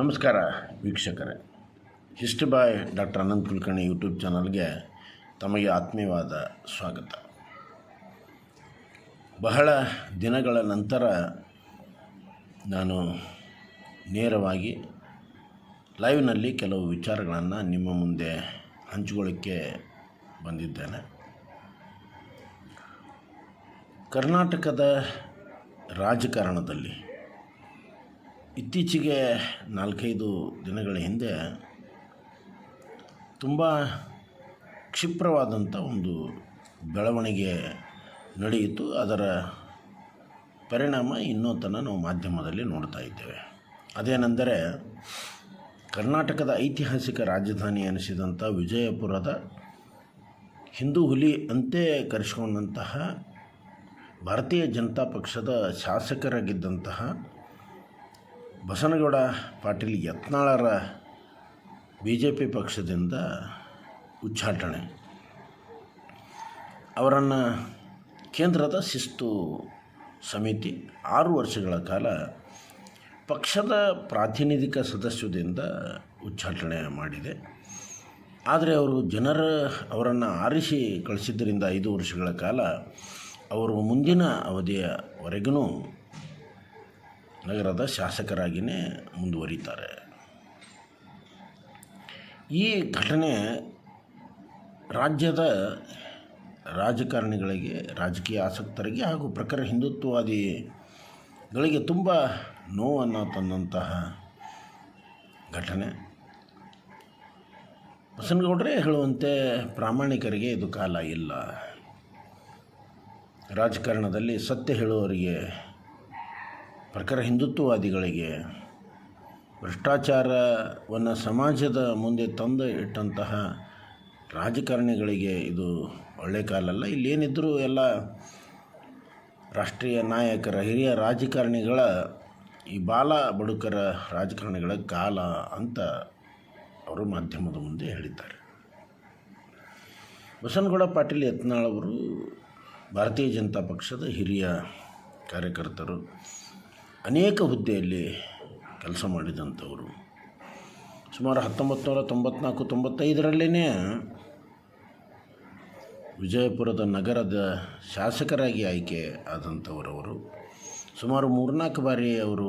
ನಮಸ್ಕಾರ ವೀಕ್ಷಕರೇ. ಹಿಸ್ಟ್ by doctor Ananth Kulkarni YouTube ಚಾನಲ್ಗೆ ತಮಗೆ ಆತ್ಮೀಯವಾದ ಸ್ವಾಗತ. ಬಹಳ ದಿನಗಳ ನಂತರ ನಾನು ನೇರವಾಗಿ ಲೈವ್ನಲ್ಲಿ ಕೆಲವು ವಿಚಾರಗಳನ್ನು ನಿಮ್ಮ ಮುಂದೆ ಹಂಚಿಕೊಳ್ಳಿಕ್ಕೆ ಬಂದಿದ್ದೇನೆ. ಕರ್ನಾಟಕದ ರಾಜಕಾರಣದಲ್ಲಿ ಇತ್ತೀಚೆಗೆ ನಾಲ್ಕೈದು ದಿನಗಳ ಹಿಂದೆ ತುಂಬ ಕ್ಷಿಪ್ರವಾದಂಥ ಒಂದು ಬೆಳವಣಿಗೆ ನಡೆಯಿತು. ಅದರ ಪರಿಣಾಮ ಇನ್ನೂ ತನ ನಾವು ಮಾಧ್ಯಮದಲ್ಲಿ ನೋಡ್ತಾ ಇದ್ದೇವೆ. ಅದೇನೆಂದರೆ, ಕರ್ನಾಟಕದ ಐತಿಹಾಸಿಕ ರಾಜಧಾನಿ ಅನಿಸಿದಂಥ ವಿಜಯಪುರದ ಹಿಂದೂ ಹುಲಿ ಅಂತೆ ಕರೆಸಿಕೊಂಡಂತಹ ಭಾರತೀಯ ಜನತಾ ಪಕ್ಷದ ಶಾಸಕರಾಗಿದ್ದಂತಹ ಬಸನಗೌಡ ಪಾಟೀಲ್ ಯತ್ನಾಳರ ಬಿ ಜೆ ಪಿ ಪಕ್ಷದಿಂದ ಉಚ್ಚಾಟನೆ. ಅವರನ್ನು ಕೇಂದ್ರದ ಶಿಸ್ತು ಸಮಿತಿ ಆರು ವರ್ಷಗಳ ಕಾಲ ಪಕ್ಷದ ಪ್ರಾತಿನಿಧಿಕ ಸದಸ್ಯದಿಂದ ಉಚ್ಚಾಟನೆ ಮಾಡಿದೆ. ಆದರೆ ಅವರು ಜನರ ಅವರನ್ನು ಆರಿಸಿ ಕಳಿಸಿದ್ದರಿಂದ ಐದು ವರ್ಷಗಳ ಕಾಲ ಅವರು ಮುಂದಿನ ಅವಧಿಯವರೆಗೂ ನಗರದ ಶಾಸಕರಾಗಿಯೇ ಮುಂದುವರಿತಾರೆ. ಈ ಘಟನೆ ರಾಜ್ಯದ ರಾಜಕಾರಣಿಗಳಿಗೆ, ರಾಜಕೀಯ ಆಸಕ್ತರಿಗೆ ಹಾಗೂ ಪ್ರಖರ ಹಿಂದುತ್ವವಾದಿಗಳಿಗೆ ತುಂಬ ನೋವನ್ನು ತಂದಂತಹ ಘಟನೆ. ಬಸನಗೌಡರೇ ಹೇಳುವಂತೆ ಪ್ರಾಮಾಣಿಕರಿಗೆ ಇದು ಕಾಲ ಇಲ್ಲ. ರಾಜಕಾರಣದಲ್ಲಿ ಸತ್ಯ ಹೇಳುವವರಿಗೆ ಪ್ರಖರ ಹಿಂದುತ್ವವಾದಿಗಳಿಗೆ ಭ್ರಷ್ಟಾಚಾರವನ್ನು ಸಮಾಜದ ಮುಂದೆ ತಂದು ಇಟ್ಟಂತಹ ರಾಜಕಾರಣಿಗಳಿಗೆ ಇದು ಒಳ್ಳೆಯ ಕಾಲಲ್ಲ. ಇಲ್ಲೇನಿದ್ದರೂ ಎಲ್ಲ ರಾಷ್ಟ್ರೀಯ ನಾಯಕರ, ಹಿರಿಯ ರಾಜಕಾರಣಿಗಳ, ಈ ಬಾಲ ಬಡುಕರ ರಾಜಕಾರಣಿಗಳ ಕಾಲ ಅಂತ ಅವರು ಮಾಧ್ಯಮದ ಮುಂದೆ ಹೇಳಿದ್ದಾರೆ. ಬಸನಗೌಡ ಪಾಟೀಲ್ ಯತ್ನಾಳ್ ಅವರು ಭಾರತೀಯ ಜನತಾ ಪಕ್ಷದ ಹಿರಿಯ ಕಾರ್ಯಕರ್ತರು. ಅನೇಕ ಹುದ್ದೆಯಲ್ಲಿ ಕೆಲಸ ಮಾಡಿದಂಥವರು. ಸುಮಾರು ಹತ್ತೊಂಬತ್ತು ನೂರ ತೊಂಬತ್ನಾಲ್ಕು ತೊಂಬತ್ತೈದರಲ್ಲೇ ವಿಜಯಪುರದ ನಗರದ ಶಾಸಕರಾಗಿ ಆಯ್ಕೆ ಆದಂಥವರವರು. ಸುಮಾರು ಮೂರ್ನಾಲ್ಕು ಬಾರಿ ಅವರು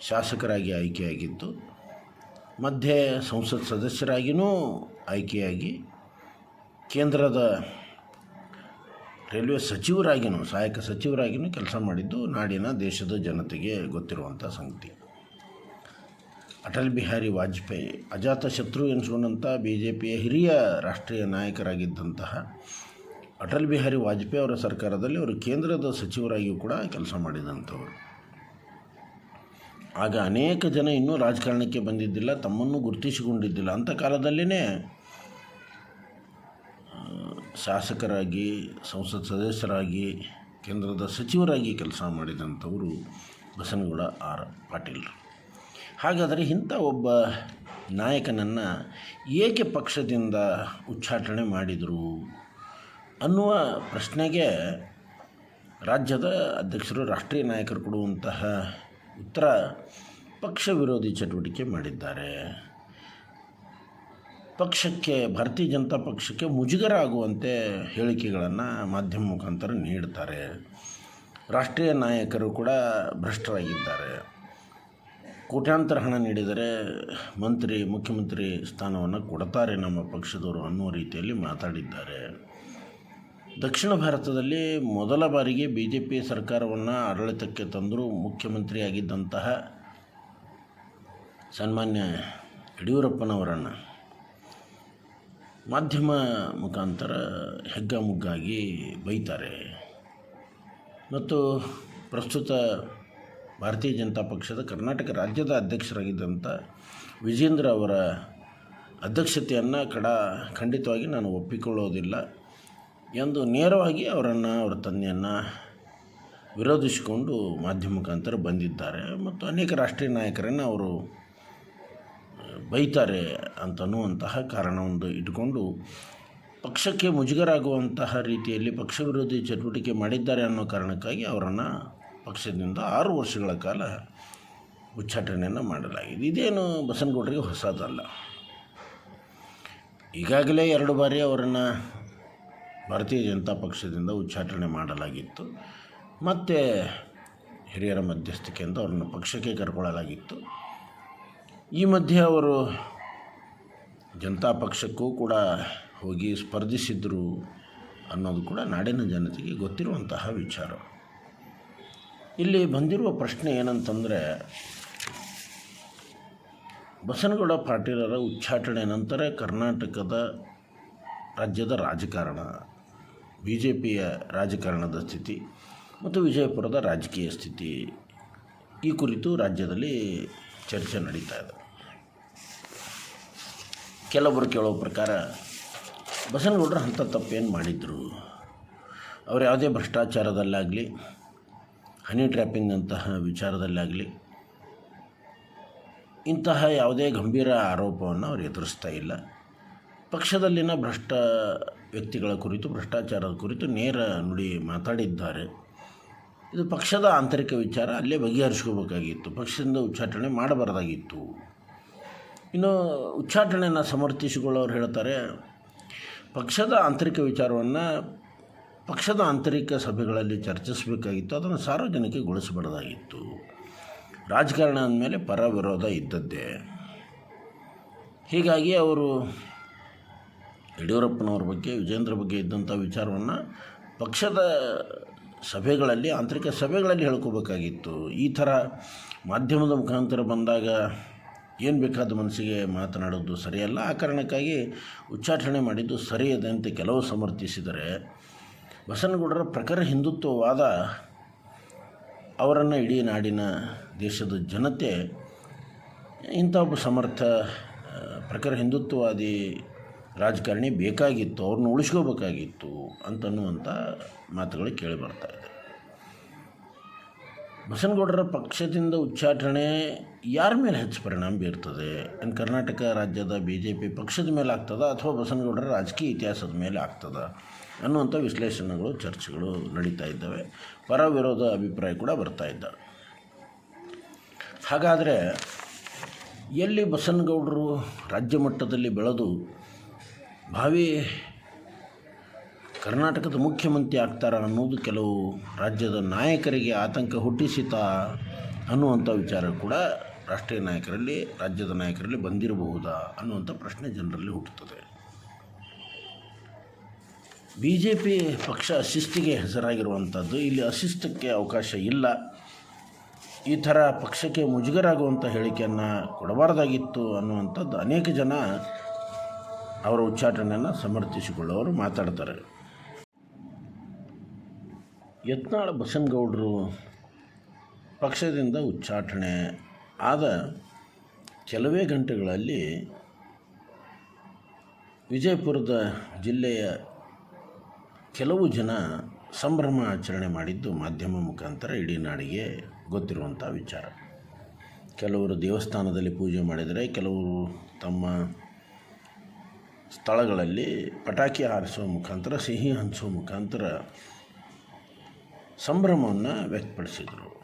ಶಾಸಕರಾಗಿ ಆಯ್ಕೆಯಾಗಿದ್ದು, ಮಧ್ಯೆ ಸಂಸತ್ ಸದಸ್ಯರಾಗಿಯೂ ಆಯ್ಕೆಯಾಗಿ ಕೇಂದ್ರದ ರೈಲ್ವೆ ಸಚಿವರಾಗಿಯೂ ಸಹಾಯಕ ಸಚಿವರಾಗಿಯೂ ಕೆಲಸ ಮಾಡಿದ್ದು ನಾಡಿನ ದೇಶದ ಜನತೆಗೆ ಗೊತ್ತಿರುವಂಥ ಸಂಗತಿ. ಅಟಲ್ ಬಿಹಾರಿ ವಾಜಪೇಯಿ ಅಜಾತ ಶತ್ರು ಎನಿಸಿಕೊಂಡಂಥ ಬಿ ಜೆ ಪಿಯ ಹಿರಿಯ ರಾಷ್ಟ್ರೀಯ ನಾಯಕರಾಗಿದ್ದಂತಹ ಅಟಲ್ ಬಿಹಾರಿ ವಾಜಪೇಯಿ ಅವರ ಸರ್ಕಾರದಲ್ಲಿ ಅವರು ಕೇಂದ್ರದ ಸಚಿವರಾಗಿಯೂ ಕೂಡ ಕೆಲಸ ಮಾಡಿದಂಥವರು. ಆಗ ಅನೇಕ ಜನ ಇನ್ನೂ ರಾಜಕಾರಣಕ್ಕೆ ಬಂದಿದ್ದಿಲ್ಲ, ತಮ್ಮನ್ನು ಗುರುತಿಸಿಕೊಂಡಿದ್ದಿಲ್ಲ. ಅಂಥ ಕಾಲದಲ್ಲಿಯೇ ಶಾಸಕರಾಗಿ, ಸಂಸತ್ ಸದಸ್ಯರಾಗಿ, ಕೇಂದ್ರದ ಸಚಿವರಾಗಿ ಕೆಲಸ ಮಾಡಿದಂಥವರು ಬಸನಗೌಡ ಆರ್ ಪಾಟೀಲ್ರು ಹಾಗಾದರೆ ಇಂಥ ಒಬ್ಬ ನಾಯಕನನ್ನು ಏಕೆ ಪಕ್ಷದಿಂದ ಉಚ್ಚಾಟನೆ ಮಾಡಿದರು ಅನ್ನುವ ಪ್ರಶ್ನೆಗೆ ರಾಜ್ಯದ ಅಧ್ಯಕ್ಷರು, ರಾಷ್ಟ್ರೀಯ ನಾಯಕರು ಕೊಡುವಂತಹ ಉತ್ತರ ಪಕ್ಷ ವಿರೋಧಿ ಚಟುವಟಿಕೆ ಮಾಡಿದ್ದಾರೆ. ಪಕ್ಷಕ್ಕೆ, ಭಾರತೀಯ ಜನತಾ ಪಕ್ಷಕ್ಕೆ ಮುಜುಗರ ಆಗುವಂತೆ ಹೇಳಿಕೆಗಳನ್ನು ಮಾಧ್ಯಮ ಮುಖಾಂತರ ನೀಡ್ತಾರೆ. ರಾಷ್ಟ್ರೀಯ ನಾಯಕರು ಕೂಡ ಭ್ರಷ್ಟರಾಗಿದ್ದಾರೆ. ಕೋಟ್ಯಾಂತರ ಹಣ ನೀಡಿದರೆ ಮಂತ್ರಿ, ಮುಖ್ಯಮಂತ್ರಿ ಸ್ಥಾನವನ್ನು ಕೊಡ್ತಾರೆ ನಮ್ಮ ಪಕ್ಷದವರು ಅನ್ನುವ ರೀತಿಯಲ್ಲಿ ಮಾತಾಡಿದ್ದಾರೆ. ದಕ್ಷಿಣ ಭಾರತದಲ್ಲಿ ಮೊದಲ ಬಾರಿಗೆ ಬಿ ಜೆ ಪಿ ಸರ್ಕಾರವನ್ನು ಆಡಳಿತಕ್ಕೆ ತಂದರೂ ಮುಖ್ಯಮಂತ್ರಿಯಾಗಿದ್ದಂತಹ ಸನ್ಮಾನ್ಯ ಯಡಿಯೂರಪ್ಪನವರನ್ನು. ಮಾಧ್ಯಮ ಮುಖಾಂತರ ಹೆಗ್ಗಾಮುಗ್ಗಾಗಿ ಬೈತಾರೆ. ಮತ್ತು ಪ್ರಸ್ತುತ ಭಾರತೀಯ ಜನತಾ ಪಕ್ಷದ ಕರ್ನಾಟಕ ರಾಜ್ಯದ ಅಧ್ಯಕ್ಷರಾಗಿದ್ದಂಥ ವಿಜೇಂದ್ರ ಅವರ ಅಧ್ಯಕ್ಷತೆಯನ್ನು ಕಡ ಖಂಡಿತವಾಗಿ ನಾನು ಒಪ್ಪಿಕೊಳ್ಳೋದಿಲ್ಲ ಎಂದು ನೇರವಾಗಿ ಅವರನ್ನು, ಅವರ ತಂದೆಯನ್ನು ವಿರೋಧಿಸಿಕೊಂಡು ಮಾಧ್ಯಮ ಮುಖಾಂತರ ಬಂದಿದ್ದಾರೆ. ಮತ್ತು ಅನೇಕ ರಾಷ್ಟ್ರೀಯ ನಾಯಕರನ್ನು ಅವರು ಬೈತಾರೆ ಅಂತನ್ನುವಂತಹ ಕಾರಣವೊಂದು ಇಟ್ಕೊಂಡು ಪಕ್ಷಕ್ಕೆ ಮುಜುಗರಾಗುವಂತಹ ರೀತಿಯಲ್ಲಿ ಪಕ್ಷ ವಿರೋಧಿ ಚಟುವಟಿಕೆ ಮಾಡಿದ್ದಾರೆ ಅನ್ನೋ ಕಾರಣಕ್ಕಾಗಿ ಅವರನ್ನು ಪಕ್ಷದಿಂದ ಆರು ವರ್ಷಗಳ ಕಾಲ ಉಚ್ಚಾಟನೆಯನ್ನು ಮಾಡಲಾಗಿದೆ. ಇದೇನು ಬಸನಗೌಡರಿಗೆ ಹೊಸದಲ್ಲ. ಈಗಾಗಲೇ ಎರಡು ಬಾರಿ ಅವರನ್ನು ಭಾರತೀಯ ಜನತಾ ಪಕ್ಷದಿಂದ ಉಚ್ಚಾಟನೆ ಮಾಡಲಾಗಿತ್ತು. ಮತ್ತು ಹಿರಿಯರ ಮಧ್ಯಸ್ಥಿಕೆಯಿಂದ ಅವರನ್ನು ಪಕ್ಷಕ್ಕೆ ಕರ್ಕೊಳ್ಳಲಾಗಿತ್ತು. ಈ ಮಧ್ಯೆ ಅವರು ಜನತಾ ಪಕ್ಷಕ್ಕೂ ಕೂಡ ಹೋಗಿ ಸ್ಪರ್ಧಿಸಿದರು ಅನ್ನೋದು ಕೂಡ ನಾಡಿನ ಜನತೆಗೆ ಗೊತ್ತಿರುವಂತಹ ವಿಚಾರ. ಇಲ್ಲಿ ಬಂದಿರುವ ಪ್ರಶ್ನೆ ಏನಂತಂದರೆ, ಬಸನಗೌಡ ಪಾಟೀಲರ ಉಚ್ಚಾಟನೆ ನಂತರ ಕರ್ನಾಟಕದ ರಾಜ್ಯದ ರಾಜಕಾರಣ ಬಿ ಜೆ ಪಿಯ ರಾಜಕಾರಣದ ಸ್ಥಿತಿ ಮತ್ತು ವಿಜಯಪುರದ ರಾಜಕೀಯ ಸ್ಥಿತಿ ಈ ಕುರಿತು ರಾಜ್ಯದಲ್ಲಿ ಚರ್ಚೆ ನಡೀತಾ ಇದೆ. ಕೆಲವರು ಕೇಳೋ ಪ್ರಕಾರ ಬಸನಗೌಡರು ಅಂಥ ತಪ್ಪೇನು ಮಾಡಿದರು. ಅವರು ಯಾವುದೇ ಭ್ರಷ್ಟಾಚಾರದಲ್ಲಾಗಲಿ, ಹನಿ ಟ್ರ್ಯಾಪಿಂಗ್ನಂತಹ ವಿಚಾರದಲ್ಲಾಗಲಿ, ಇಂತಹ ಯಾವುದೇ ಗಂಭೀರ ಆರೋಪವನ್ನು ಅವರು ಎದುರಿಸ್ತಾ ಇಲ್ಲ. ಪಕ್ಷದಲ್ಲಿನ ಭ್ರಷ್ಟ ವ್ಯಕ್ತಿಗಳ ಕುರಿತು, ಭ್ರಷ್ಟಾಚಾರದ ಕುರಿತು ನೇರ ನುಡಿ ಮಾತಾಡಿದ್ದಾರೆ. ಇದು ಪಕ್ಷದ ಆಂತರಿಕ ವಿಚಾರ, ಅಲ್ಲೇ ಬಗೆಹರಿಸ್ಕೋಬೇಕಾಗಿತ್ತು. ಪಕ್ಷದಿಂದ ಉಚ್ಚಾಟನೆ ಮಾಡಬಾರ್ದಾಗಿತ್ತು. ಇನ್ನು ಉಚ್ಚಾಟನೆಯನ್ನು ಸಮರ್ಥಿಸಿಕೊಳ್ಳೋರು ಹೇಳ್ತಾರೆ, ಪಕ್ಷದ ಆಂತರಿಕ ವಿಚಾರವನ್ನು ಪಕ್ಷದ ಆಂತರಿಕ ಸಭೆಗಳಲ್ಲಿ ಚರ್ಚಿಸಬೇಕಾಗಿತ್ತು, ಅದನ್ನು ಸಾರ್ವಜನಿಕಗೊಳಿಸಬಾರ್ದಾಗಿತ್ತು ರಾಜಕಾರಣ ಅಂದಮೇಲೆ ಪರ ವಿರೋಧ ಇದ್ದದ್ದೇ. ಹೀಗಾಗಿ ಅವರು ಯಡಿಯೂರಪ್ಪನವ್ರ ಬಗ್ಗೆ, ವಿಜೇಂದ್ರ ಬಗ್ಗೆ ಇದ್ದಂಥ ವಿಚಾರವನ್ನು ಪಕ್ಷದ ಸಭೆಗಳಲ್ಲಿ, ಆಂತರಿಕ ಸಭೆಗಳಲ್ಲಿ ಹೇಳ್ಕೋಬೇಕಾಗಿತ್ತು. ಈ ಥರ ಮಾಧ್ಯಮದ ಮುಖಾಂತರ ಬಂದಾಗ ಏನು ಬೇಕಾದ ಮನಸ್ಸಿಗೆ ಮಾತನಾಡೋದು ಸರಿಯಲ್ಲ. ಆ ಕಾರಣಕ್ಕಾಗಿ ಉಚ್ಚಾಟನೆ ಮಾಡಿದ್ದು ಸರಿಯದೆ ಅಂತ ಕೆಲವು ಸಮರ್ಥಿಸಿದರೆ, ಬಸನಗೌಡರ ಪ್ರಖರ ಹಿಂದುತ್ವವಾದ ಅವರನ್ನು ಇಡೀ ನಾಡಿನ ದೇಶದ ಜನತೆ ಇಂಥ ಒಬ್ಬ ಸಮರ್ಥ ಪ್ರಖರ ಹಿಂದುತ್ವವಾದಿ ರಾಜಕಾರಣಿ ಬೇಕಾಗಿತ್ತು, ಅವ್ರನ್ನ ಉಳಿಸ್ಕೋಬೇಕಾಗಿತ್ತು ಅಂತನ್ನುವಂಥ ಮಾತುಗಳು ಕೇಳಿ ಬರ್ತಾ ಇದೆ. ಬಸನಗೌಡರ ಪಕ್ಷದಿಂದ ಉಚ್ಚಾಟನೆ ಯಾರ ಮೇಲೆ ಹೆಚ್ಚು ಪರಿಣಾಮ ಬೀರ್ತದೆ? ಏನು ಕರ್ನಾಟಕ ರಾಜ್ಯದ ಬಿ ಜೆ ಪಿ ಪಕ್ಷದ ಮೇಲೆ ಆಗ್ತದ ಅಥವಾ ಬಸನಗೌಡರ ರಾಜಕೀಯ ಇತಿಹಾಸದ ಮೇಲೆ ಆಗ್ತದ ಅನ್ನುವಂಥ ವಿಶ್ಲೇಷಣೆಗಳು, ಚರ್ಚೆಗಳು ನಡೀತಾ ಇದ್ದಾವೆ. ಪರ ವಿರೋಧ ಅಭಿಪ್ರಾಯ ಕೂಡ ಬರ್ತಾ ಇದ್ದಾವೆ ಹಾಗಾದರೆ ಎಲ್ಲಿ ಬಸನಗೌಡರು ರಾಜ್ಯ ಮಟ್ಟದಲ್ಲಿ ಬೆಳೆದು ಭಾವಿ ಕರ್ನಾಟಕದ ಮುಖ್ಯಮಂತ್ರಿ ಆಗ್ತಾರ ಅನ್ನೋದು ಕೆಲವು ರಾಜ್ಯದ ನಾಯಕರಿಗೆ ಆತಂಕ ಹುಟ್ಟಿಸಿತ ಅನ್ನುವಂಥ ವಿಚಾರ ಕೂಡ ರಾಷ್ಟ್ರೀಯ ನಾಯಕರಲ್ಲಿ, ರಾಜ್ಯದ ನಾಯಕರಲ್ಲಿ ಬಂದಿರಬಹುದಾ ಅನ್ನುವಂಥ ಪ್ರಶ್ನೆ ಜನರಲ್ಲಿ ಹುಟ್ಟುತ್ತದೆ. ಬಿ ಜೆ ಪಿ ಪಕ್ಷ ಅಶಿಸ್ತಿಗೆ ಹೆಸರಾಗಿರುವಂಥದ್ದು ಇಲ್ಲಿ ಅಶಿಸ್ತಕ್ಕೆ ಅವಕಾಶ ಇಲ್ಲ. ಈ ಥರ ಪಕ್ಷಕ್ಕೆ ಮುಜುಗರಾಗುವಂಥ ಹೇಳಿಕೆಯನ್ನು ಕೊಡಬಾರ್ದಾಗಿತ್ತು ಅನ್ನುವಂಥದ್ದು ಅನೇಕ ಜನ ಅವರ ಉಚ್ಚಾಟನೆಯನ್ನು ಸಮರ್ಥಿಸಿಕೊಳ್ಳೋರು ಮಾತಾಡ್ತಾರೆ. ಯತ್ನಾಳ ಬಸನ್ಗೌಡರು ಪಕ್ಷದಿಂದ ಉಚ್ಚಾಟನೆ ಆದ ಕೆಲವೇ ಗಂಟೆಗಳಲ್ಲಿ ವಿಜಯಪುರದ ಜಿಲ್ಲೆಯ ಕೆಲವು ಜನ ಸಂಭ್ರಮ ಆಚರಣೆ ಮಾಡಿದ್ದು ಮಾಧ್ಯಮ ಮುಖಾಂತರ ಇಡೀ ನಾಡಿಗೆ ಗೊತ್ತಿರುವಂಥ ವಿಚಾರ. ಕೆಲವರು ದೇವಸ್ಥಾನದಲ್ಲಿ ಪೂಜೆ ಮಾಡಿದರೆ, ಕೆಲವರು ತಮ್ಮ ಸ್ಥಳಗಳಲ್ಲಿ ಪಟಾಕಿ ಹಾರಿಸುವ ಮುಖಾಂತರ, ಸಿಹಿ ಹಂಚುವ ಮುಖಾಂತರ ಸಂಭ್ರಮವನ್ನು ವ್ಯಕ್ತಪಡಿಸಿದರು.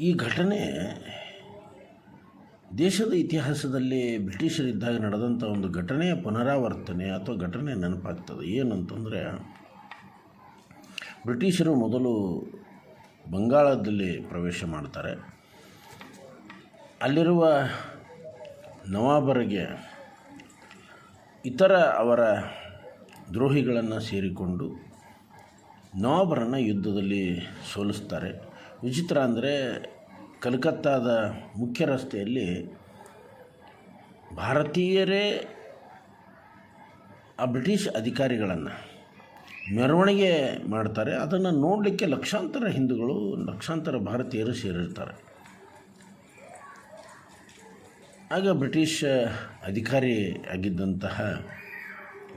ಈ ಘಟನೆ ದೇಶದ ಇತಿಹಾಸದಲ್ಲಿ ಬ್ರಿಟಿಷರಿದ್ದಾಗ ನಡೆದಂಥ ಒಂದು ಘಟನೆಯ ಪುನರಾವರ್ತನೆ ಅಥವಾ ಘಟನೆ ನೆನಪಾಗ್ತದೆ. ಏನಂತಂದರೆ, ಬ್ರಿಟಿಷರು ಮೊದಲು ಬಂಗಾಳದಲ್ಲಿ ಪ್ರವೇಶ ಮಾಡ್ತಾರೆ. ಅಲ್ಲಿರುವ ನವಾಬರಿಗೆ ಇತರ ಅವರ ದ್ರೋಹಿಗಳನ್ನು ಸೇರಿಕೊಂಡು ನವಾಬರನ್ನು ಯುದ್ಧದಲ್ಲಿ ಸೋಲಿಸ್ತಾರೆ. ವಿಚಿತ್ರ ಅಂದರೆ ಕಲ್ಕತ್ತಾದ ಮುಖ್ಯ ರಸ್ತೆಯಲ್ಲಿ ಭಾರತೀಯರೇ ಆ ಬ್ರಿಟಿಷ್ ಅಧಿಕಾರಿಗಳನ್ನು ಮೆರವಣಿಗೆ ಮಾಡ್ತಾರೆ. ಅದನ್ನು ನೋಡಲಿಕ್ಕೆ ಲಕ್ಷಾಂತರ ಹಿಂದೂಗಳು, ಲಕ್ಷಾಂತರ ಭಾರತೀಯರು ಸೇರಿರ್ತಾರೆ. ಆಗ ಬ್ರಿಟಿಷ್ ಅಧಿಕಾರಿ ಆಗಿದ್ದಂತಹ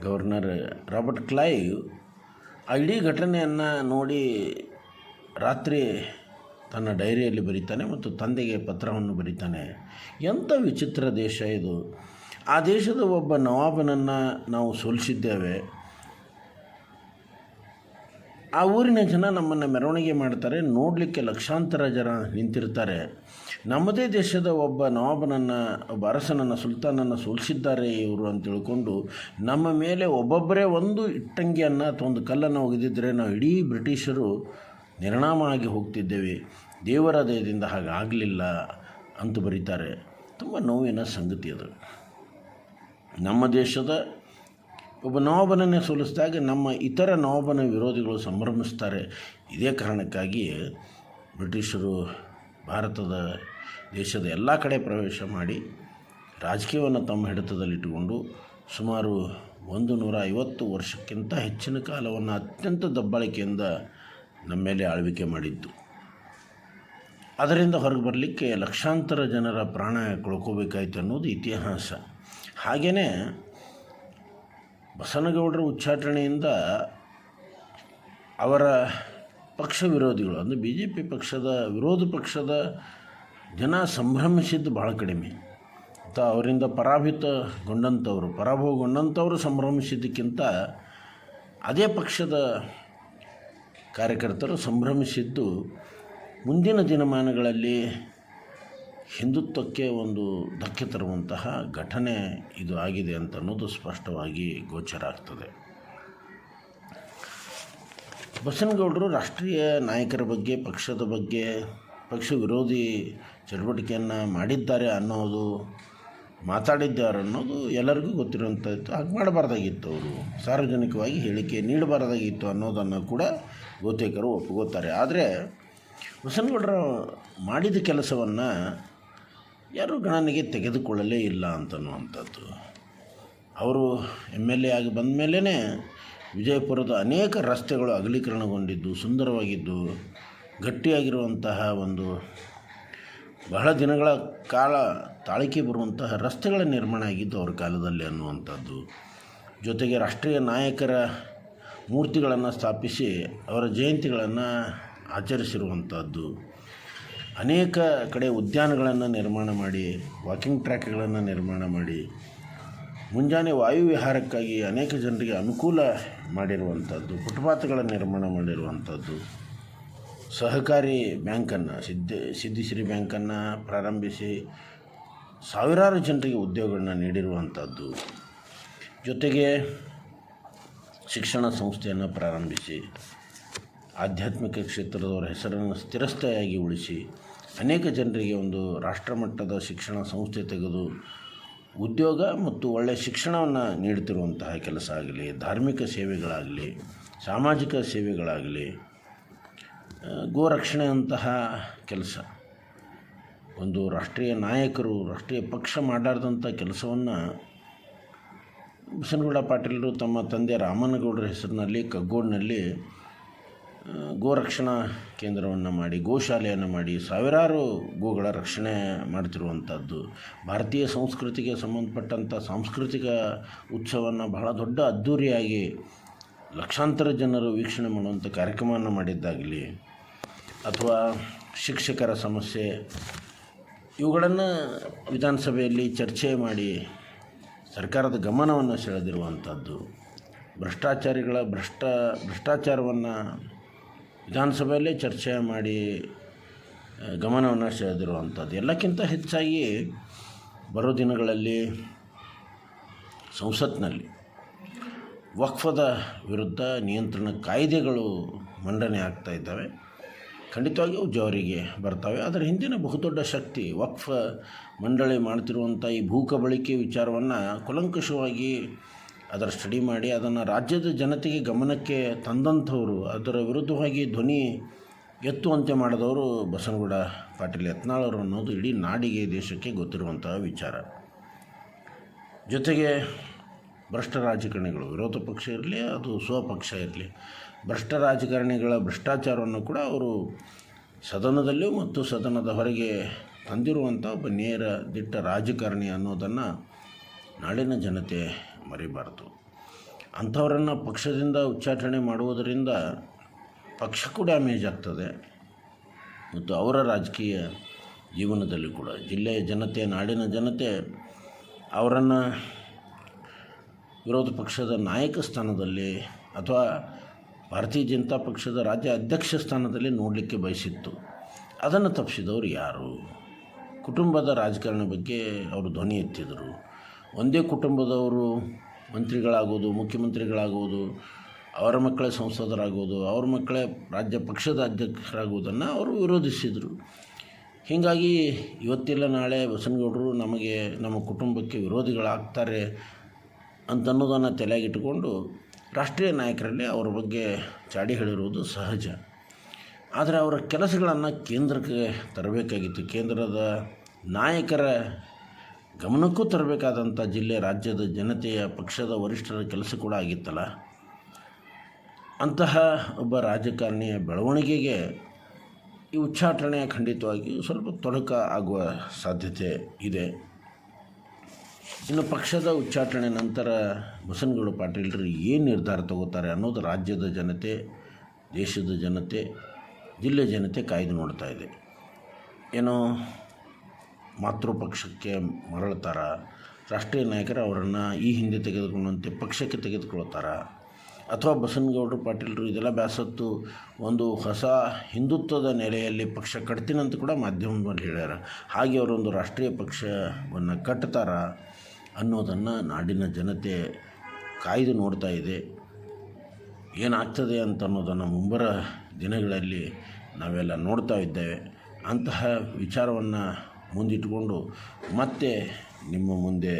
ಗವರ್ನರ್ ರಾಬರ್ಟ್ ಕ್ಲೈವ್ ಆ ಇಡೀ ಘಟನೆಯನ್ನು ನೋಡಿ ರಾತ್ರಿ ತನ್ನ ಡೈರಿಯಲ್ಲಿ ಬರೀತಾನೆ ಮತ್ತು ತಂದೆಗೆ ಪತ್ರವನ್ನು ಬರೀತಾನೆ. ಎಂಥ ವಿಚಿತ್ರ ದೇಶ ಇದು. ಆ ದೇಶದ ಒಬ್ಬ ನವಾಬನನ್ನು ನಾವು ಸೋಲಿಸಿದ್ದೇವೆ. ಆ ಊರಿನ ಜನ ನಮ್ಮನ್ನು ಮೆರವಣಿಗೆ ಮಾಡ್ತಾರೆ, ನೋಡಲಿಕ್ಕೆ ಲಕ್ಷಾಂತರ ಜನ ನಿಂತಿರ್ತಾರೆ. ನಮ್ಮದೇ ದೇಶದ ಒಬ್ಬ ನವಾಬನನ್ನು, ಒಬ್ಬ ಅರಸನನ್ನು, ಸುಲ್ತಾನನ್ನು ಸೋಲಿಸಿದ್ದಾರೆ ಇವರು ಅಂತ ತಿಳ್ಕೊಂಡು ನಮ್ಮ ಮೇಲೆ ಒಬ್ಬೊಬ್ಬರೇ ಒಂದು ಇಟ್ಟಂಗಿಯನ್ನು ಅಥವಾ ಒಂದು ಕಲ್ಲನ್ನು ಒಗೆದಿದ್ದರೆ ನಾವು ಇಡೀ ಬ್ರಿಟಿಷರು ನಿರ್ಣಾಮ ಆಗಿ ಹೋಗ್ತಿದ್ದೇವೆ. ದೇವರ ದಯದಿಂದ ಹಾಗಾಗಲಿಲ್ಲ ಅಂತ ಬರೀತಾರೆ. ತುಂಬ ನೋವಿನ ಸಂಗತಿ ಅದು. ನಮ್ಮ ದೇಶದ ಒಬ್ಬ ನವಾಬನನ್ನೇ ಸೋಲಿಸಿದಾಗ ನಮ್ಮ ಇತರ ನವಾಬನ ವಿರೋಧಿಗಳು ಸಂಭ್ರಮಿಸ್ತಾರೆ. ಇದೇ ಕಾರಣಕ್ಕಾಗಿ ಬ್ರಿಟಿಷರು ಭಾರತದ ದೇಶದ ಎಲ್ಲ ಕಡೆ ಪ್ರವೇಶ ಮಾಡಿ ರಾಜಕೀಯವನ್ನು ತಮ್ಮ ಹಿಡಿತದಲ್ಲಿಟ್ಟುಕೊಂಡು ಸುಮಾರು ಒಂದು ನೂರ ಐವತ್ತು ವರ್ಷಕ್ಕಿಂತ ಹೆಚ್ಚಿನ ಕಾಲವನ್ನು ಅತ್ಯಂತ ದಬ್ಬಾಳಿಕೆಯಿಂದ ನಮ್ಮ ಮೇಲೆ ಆಳ್ವಿಕೆ ಮಾಡಿದ್ದು. ಅದರಿಂದ ಹೊರಗೆ ಬರಲಿಕ್ಕೆ ಲಕ್ಷಾಂತರ ಜನರ ಪ್ರಾಣ ಕಳ್ಕೋಬೇಕಾಯ್ತು ಅನ್ನೋದು ಇತಿಹಾಸ. ಹಾಗೆಯೇ ಬಸನಗೌಡರ ಉಚ್ಚಾಟನೆಯಿಂದ ಅವರ ಪಕ್ಷ ವಿರೋಧಿಗಳು, ಅಂದರೆ ಬಿ ಜೆ ಪಿ ಪಕ್ಷದ, ವಿರೋಧ ಪಕ್ಷದ ಜನ ಸಂಭ್ರಮಿಸಿದ್ದು ಭಾಳ ಕಡಿಮೆ. ತ ಅವರಿಂದ ಪರಾಭೂತಗೊಂಡಂಥವ್ರು, ಪರಾಭವಗೊಂಡಂಥವ್ರು ಸಂಭ್ರಮಿಸಿದ್ದಕ್ಕಿಂತ ಅದೇ ಪಕ್ಷದ ಕಾರ್ಯಕರ್ತರು ಸಂಭ್ರಮಿಸಿದ್ದು ಮುಂದಿನ ದಿನಮಾನಗಳಲ್ಲಿ ಹಿಂದುತ್ವಕ್ಕೆ ಒಂದು ಧಕ್ಕೆ ತರುವಂತಹ ಘಟನೆ ಇದು ಆಗಿದೆ ಅಂತ ಅನ್ನೋದು ಸ್ಪಷ್ಟವಾಗಿ ಗೋಚರ ಆಗ್ತದೆ. ಬಸನಗೌಡರು ರಾಷ್ಟ್ರೀಯ ನಾಯಕರ ಬಗ್ಗೆ, ಪಕ್ಷದ ಬಗ್ಗೆ, ಪಕ್ಷ ವಿರೋಧಿ ಚಟುವಟಿಕೆಯನ್ನು ಮಾಡಿದ್ದಾರೆ ಅನ್ನೋದು, ಮಾತಾಡಿದ್ದಾರೆ ಅನ್ನೋದು ಎಲ್ಲರಿಗೂ ಗೊತ್ತಿರುವಂಥದ್ದು ಹಾಗೆ ಮಾಡಬಾರ್ದಾಗಿತ್ತು ಅವರು. ಸಾರ್ವಜನಿಕವಾಗಿ ಹೇಳಿಕೆ ನೀಡಬಾರ್ದಾಗಿತ್ತು ಅನ್ನೋದನ್ನು ಕೂಡ ಬಹುತೇಕರು ಒಪ್ಪುಗೋತಾರೆ ಆದರೆ ಬಸನಗೌಡರು ಮಾಡಿದ ಕೆಲಸವನ್ನು ಯಾರೂ ಗಣನೆಗೆ ತೆಗೆದುಕೊಳ್ಳಲೇ ಇಲ್ಲ ಅಂತನ್ನುವಂಥದ್ದು. ಅವರು ಎಂ ಎಲ್ ಎ ಆಗಿ ಬಂದ ಮೇಲೇ ವಿಜಯಪುರದ ಅನೇಕ ರಸ್ತೆಗಳು ಅಗಲೀಕರಣಗೊಂಡಿದ್ದು, ಸುಂದರವಾಗಿದ್ದು, ಗಟ್ಟಿಯಾಗಿರುವಂತಹ ಒಂದು ಬಹಳ ದಿನಗಳ ಕಾಲ ತಾಳಿಕೆ ಬರುವಂತಹ ರಸ್ತೆಗಳ ನಿರ್ಮಾಣ ಆಗಿದ್ದು ಅವರ ಕಾಲದಲ್ಲಿ ಅನ್ನುವಂಥದ್ದು. ಜೊತೆಗೆ ರಾಷ್ಟ್ರೀಯ ನಾಯಕರ ಮೂರ್ತಿಗಳನ್ನು ಸ್ಥಾಪಿಸಿ ಅವರ ಜಯಂತಿಗಳನ್ನು ಆಚರಿಸಿರುವಂಥದ್ದು. ಅನೇಕ ಕಡೆ ಉದ್ಯಾನಗಳನ್ನು ನಿರ್ಮಾಣ ಮಾಡಿ ವಾಕಿಂಗ್ ಟ್ರ್ಯಾಕ್ಗಳನ್ನು ನಿರ್ಮಾಣ ಮಾಡಿ ಮುಂಜಾನೆ ವಾಯುವಿಹಾರಕ್ಕಾಗಿ ಅನೇಕ ಜನರಿಗೆ ಅನುಕೂಲ ಮಾಡಿರುವಂಥದ್ದು, ಫುಟ್ಪಾತ್ಗಳ ನಿರ್ಮಾಣ ಮಾಡಿರುವಂಥದ್ದು, ಸಹಕಾರಿ ಬ್ಯಾಂಕನ್ನು, ಸಿದ್ಧ ಸಿದ್ಧಿಶ್ರೀ ಬ್ಯಾಂಕನ್ನು ಪ್ರಾರಂಭಿಸಿ ಸಾವಿರಾರು ಜನರಿಗೆ ಉದ್ಯೋಗಗಳನ್ನು ನೀಡಿರುವಂಥದ್ದು. ಜೊತೆಗೆ ಶಿಕ್ಷಣ ಸಂಸ್ಥೆಯನ್ನು ಪ್ರಾರಂಭಿಸಿ, ಆಧ್ಯಾತ್ಮಿಕ ಕ್ಷೇತ್ರದವರ ಹೆಸರನ್ನು ಸ್ಥಿರಸ್ಥೆಯಾಗಿ ಉಳಿಸಿ, ಅನೇಕ ಜನರಿಗೆ ಒಂದು ರಾಷ್ಟ್ರಮಟ್ಟದ ಶಿಕ್ಷಣ ಸಂಸ್ಥೆ ತೆಗೆದು ಉದ್ಯೋಗ ಮತ್ತು ಒಳ್ಳೆಯ ಶಿಕ್ಷಣವನ್ನು ನೀಡುತ್ತಿರುವಂತಹ ಕೆಲಸ ಆಗಲಿ, ಧಾರ್ಮಿಕ ಸೇವೆಗಳಾಗಲಿ, ಸಾಮಾಜಿಕ ಸೇವೆಗಳಾಗಲಿ ಗೋರಕ್ಷಣೆಯಂತಹ ಕೆಲಸ. ಒಂದು ರಾಷ್ಟ್ರೀಯ ನಾಯಕರು, ರಾಷ್ಟ್ರೀಯ ಪಕ್ಷ ಮಾಡಾರ್ದಂಥ ಕೆಲಸವನ್ನು ಬಸನಗೌಡ ಪಾಟೀಲರು ತಮ್ಮ ತಂದೆ ರಾಮನಗೌಡರ ಹೆಸರಿನಲ್ಲಿ, ಕಗ್ಗೋಡ್ನಲ್ಲಿ ಗೋರಕ್ಷಣಾ ಕೇಂದ್ರವನ್ನು ಮಾಡಿ ಗೋಶಾಲೆಯನ್ನು ಮಾಡಿ ಸಾವಿರಾರು ಗೋಗಳ ರಕ್ಷಣೆ ಮಾಡ್ತಿರುವಂಥದ್ದು. ಭಾರತೀಯ ಸಂಸ್ಕೃತಿಗೆ ಸಂಬಂಧಪಟ್ಟಂಥ ಸಾಂಸ್ಕೃತಿಕ ಉತ್ಸವವನ್ನು ಬಹಳ ದೊಡ್ಡ ಅದ್ಧೂರಿಯಾಗಿ ಲಕ್ಷಾಂತರ ಜನರು ವೀಕ್ಷಣೆ ಮಾಡುವಂಥ ಕಾರ್ಯಕ್ರಮವನ್ನು ಮಾಡಿದ್ದಾಗಲಿ, ಅಥವಾ ಶಿಕ್ಷಕರ ಸಮಸ್ಯೆ, ಇವುಗಳನ್ನು ವಿಧಾನಸಭೆಯಲ್ಲಿ ಚರ್ಚೆ ಮಾಡಿ ಸರ್ಕಾರದ ಗಮನವನ್ನು ಸೆಳೆದಿರುವಂಥದ್ದು. ಭ್ರಷ್ಟಾಚಾರಿಗಳ ಭ್ರಷ್ಟ ಭ್ರಷ್ಟಾಚಾರವನ್ನು ವಿಧಾನಸಭೆಯಲ್ಲೇ ಚರ್ಚೆ ಮಾಡಿ ಗಮನವನ್ನು ಸೆಳೆದಿರುವಂಥದ್ದು ಎಲ್ಲಕ್ಕಿಂತ ಹೆಚ್ಚಾಗಿ ಬರೋ ದಿನಗಳಲ್ಲಿ ಸಂಸತ್ನಲ್ಲಿ ವಕ್ಫದ ವಿರುದ್ಧ ನಿಯಂತ್ರಣ ಕಾಯ್ದೆಗಳು ಮಂಡನೆ ಆಗ್ತಾ ಇದ್ದಾವೆ. ಖಂಡಿತವಾಗಿಯೂ ಜವರಿಗೆ ಬರ್ತವೆ. ಅದರ ಹಿಂದಿನ ಬಹುದೊಡ್ಡ ಶಕ್ತಿ ವಕ್ಫ ಮಂಡಳಿ ಮಾಡ್ತಿರುವಂಥ ಈ ಭೂಕಬಳಿಕೆ ವಿಚಾರವನ್ನು ಕುಲಂಕಷವಾಗಿ ಅದರ ಸ್ಟಡಿ ಮಾಡಿ ಅದನ್ನು ರಾಜ್ಯದ ಜನತೆಗೆ ಗಮನಕ್ಕೆ ತಂದಂಥವರು, ಅದರ ವಿರುದ್ಧವಾಗಿ ಧ್ವನಿ ಎತ್ತುವಂತೆ ಮಾಡಿದವರು ಬಸನಗೌಡ, ಪಾಟೀಲ್ ಯತ್ನಾಳರು ಅನ್ನೋದು ಇಡೀ ನಾಡಿಗೆ, ದೇಶಕ್ಕೆ ಗೊತ್ತಿರುವಂತಹ ವಿಚಾರ. ಜೊತೆಗೆ ಭ್ರಷ್ಟ ರಾಜಕಾರಣಿಗಳು, ವಿರೋಧ ಪಕ್ಷ ಇರಲಿ, ಅದು ಸ್ವಪಕ್ಷ ಇರಲಿ, ಭ್ರಷ್ಟ ರಾಜಕಾರಣಿಗಳ ಭ್ರಷ್ಟಾಚಾರವನ್ನು ಕೂಡ ಅವರು ಸದನದಲ್ಲೂ ಮತ್ತು ಸದನದ ಹೊರಗೆ ತಂದಿರುವಂಥ ಒಬ್ಬ ನೇರ ದಿಟ್ಟ ರಾಜಕಾರಣಿ ಅನ್ನೋದನ್ನು ನಾಡಿನ ಜನತೆ ಮರಿಬಾರ್ದು. ಅಂಥವರನ್ನು ಪಕ್ಷದಿಂದ ಉಚ್ಚಾಟನೆ ಮಾಡುವುದರಿಂದ ಪಕ್ಷಕ್ಕೂ ಡ್ಯಾಮೇಜ್ ಆಗ್ತದೆ. ಮತ್ತು ಅವರ ರಾಜಕೀಯ ಜೀವನದಲ್ಲಿ ಕೂಡ, ಜಿಲ್ಲೆಯ ಜನತೆ, ನಾಡಿನ ಜನತೆ ಅವರನ್ನು ವಿರೋಧ ಪಕ್ಷದ ನಾಯಕ ಸ್ಥಾನದಲ್ಲಿ ಅಥವಾ ಭಾರತೀಯ ಜನತಾ ಪಕ್ಷದ ರಾಜ್ಯ ಅಧ್ಯಕ್ಷ ಸ್ಥಾನದಲ್ಲಿ ನೋಡಲಿಕ್ಕೆ ಬಯಸಿತ್ತು. ಅದನ್ನು ತಪ್ಪಿಸಿದವರು ಯಾರು? ಕುಟುಂಬದ ರಾಜಕಾರಣ ಬಗ್ಗೆ ಅವರು ಧ್ವನಿ ಎತ್ತಿದರು. ಒಂದೇ ಕುಟುಂಬದವರು ಮಂತ್ರಿಗಳಾಗೋದು, ಮುಖ್ಯಮಂತ್ರಿಗಳಾಗೋದು, ಅವರ ಮಕ್ಕಳೇ ಸಂಸದರಾಗೋದು, ಅವ್ರ ಮಕ್ಕಳೇ ರಾಜ್ಯ ಪಕ್ಷದ ಅಧ್ಯಕ್ಷರಾಗುವುದನ್ನು ಅವರು ವಿರೋಧಿಸಿದರು. ಹೀಗಾಗಿ ಇವತ್ತಿಲ್ಲ, ನಾಳೆ ಬಸನಗೌಡರು ನಮಗೆ ನಮ್ಮ ಕುಟುಂಬಕ್ಕೆ ವಿರೋಧಿಗಳಾಗ್ತಾರೆ ಅಂತನ್ನೋದನ್ನು ತಲೆಯಾಗಿಟ್ಟುಕೊಂಡು ರಾಷ್ಟ್ರೀಯ ನಾಯಕರಲ್ಲಿ ಅವರ ಬಗ್ಗೆ ಚಾಡಿ ಹೇಳಿರುವುದು ಸಹಜ. ಆದರೆ ಅವರ ಕೆಲಸಗಳನ್ನು ಕೇಂದ್ರಕ್ಕೆ ತರಬೇಕಾಗಿತ್ತು. ಕೇಂದ್ರದ ನಾಯಕರ ಗಮನಕ್ಕೂ ತರಬೇಕಾದಂಥ ಜಿಲ್ಲೆ ರಾಜ್ಯದ ಜನತೆಯ ಪಕ್ಷದ ವರಿಷ್ಠರ ಕೆಲಸ ಕೂಡ ಆಗಿತ್ತಲ್ಲ? ಅಂತಹ ಒಬ್ಬ ರಾಜಕಾರಣಿಯ ಬೆಳವಣಿಗೆಗೆ ಈ ಉಚ್ಚಾಟನೆ ಖಂಡಿತವಾಗಿ ಸ್ವಲ್ಪ ತೊಡಕ ಆಗುವ ಸಾಧ್ಯತೆ ಇದೆ. ಇನ್ನು ಪಕ್ಷದ ಉಚ್ಚಾಟನೆ ನಂತರ ಬಸನಗೌಡ ಪಾಟೀಲರು ಏನು ನಿರ್ಧಾರ ತಗೋತಾರೆ ಅನ್ನೋದು ರಾಜ್ಯದ ಜನತೆ, ದೇಶದ ಜನತೆ, ಜಿಲ್ಲೆ ಜನತೆ ಕಾಯ್ದು ನೋಡ್ತಾ ಇದೆ. ಏನೋ ಮಾತೃಪಕ್ಷಕ್ಕೆ ಮರಳ್ತಾರ ರಾಷ್ಟ್ರೀಯ ನಾಯಕರು ಅವರನ್ನು ಈ ಹಿಂದೆ ತೆಗೆದುಕೊಂಡಂತೆ ಪಕ್ಷಕ್ಕೆ ತೆಗೆದುಕೊಳ್ತಾರ ಅಥವಾ ಬಸನಗೌಡರು, ಪಾಟೀಲರು ಇದೆಲ್ಲ ಬ್ಯಾಸತ್ತು ಒಂದು ಹೊಸ ಹಿಂದುತ್ವದ ನೆಲೆಯಲ್ಲಿ ಪಕ್ಷ ಕಟ್ತೀನಂತ ಕೂಡ ಮಾಧ್ಯಮದಲ್ಲಿ ಹೇಳ್ಯಾರ. ಹಾಗೆ ಅವರೊಂದು ರಾಷ್ಟ್ರೀಯ ಪಕ್ಷವನ್ನು ಕಟ್ತಾರ ಅನ್ನೋದನ್ನು ನಾಡಿನ ಜನತೆ ಕಾಯ್ದು ನೋಡ್ತಾ ಇದೆ. ಏನಾಗ್ತದೆ ಅಂತ ಅನ್ನೋದನ್ನು ಮುಂಬರ ದಿನಗಳಲ್ಲಿ ನಾವೆಲ್ಲ ನೋಡ್ತಾ ಇದ್ದೇವೆ. ಅಂತಹ ವಿಚಾರವನ್ನು ಮುಂದಿಟ್ಟುಕೊಂಡು ಮತ್ತೆ ನಿಮ್ಮ ಮುಂದೆ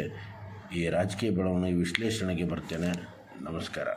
ಈ ರಾಜಕೀಯ ಬೆಳವಣಿಗೆ ವಿಶ್ಲೇಷಣೆಗೆ ಬರ್ತೇನೆ. ನಮಸ್ಕಾರ.